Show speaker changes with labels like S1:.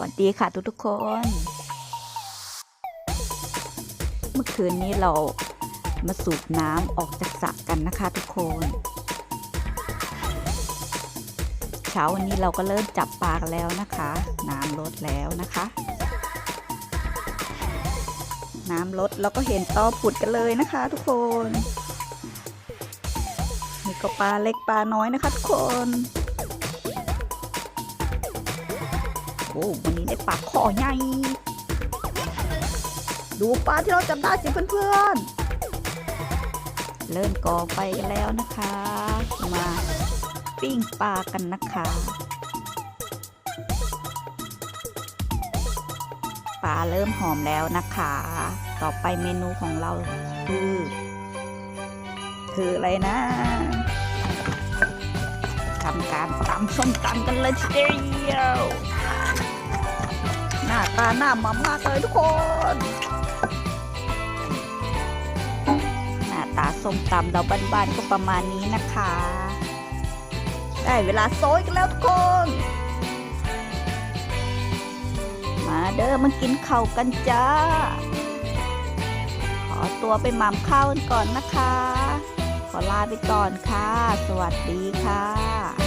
S1: วัสดีค่ะทุกทุกๆคน เมื่อคืนนี้เรามาสูบน้ำออกจากสระกันนะคะทุกคน เช้าวันนี้เราก็เริ่มจับปลากันแล้วนะคะ น้ำลดแล้วนะคะ น้ำลดเราก็เห็นตอผุดกันเลยนะคะ ทุกคนนี่ก็ปลาเล็กปลาน้อยนะคะ ทุกคน โอ้วันนี้ได้ปลาคอใหญ่ ดูปลาที่เราจับได้สิเพื่อนๆ เริ่มกอไฟแล้วนะคะ มาปิ้งปลากันนะคะปลาเริ่มหอมแล้วนะคะ ต่อไปเมนูของเราคือ คืออะไรนะทำการตำส้มตำกันเลยทีเดียวาตาหน้ามามากเลยทุกคนหน้าตาส้มตำเราบ้านๆก็ประมาณนี้นะคะ ได้เวลาโซยกันแล้วทุกคน มาเด้อมากินข้าวกันจ้า ขอตัวไปหม่ำข้าวกันก่อนนะคะ ขอลาไปก่อนค่ะ สวัสดีค่ะ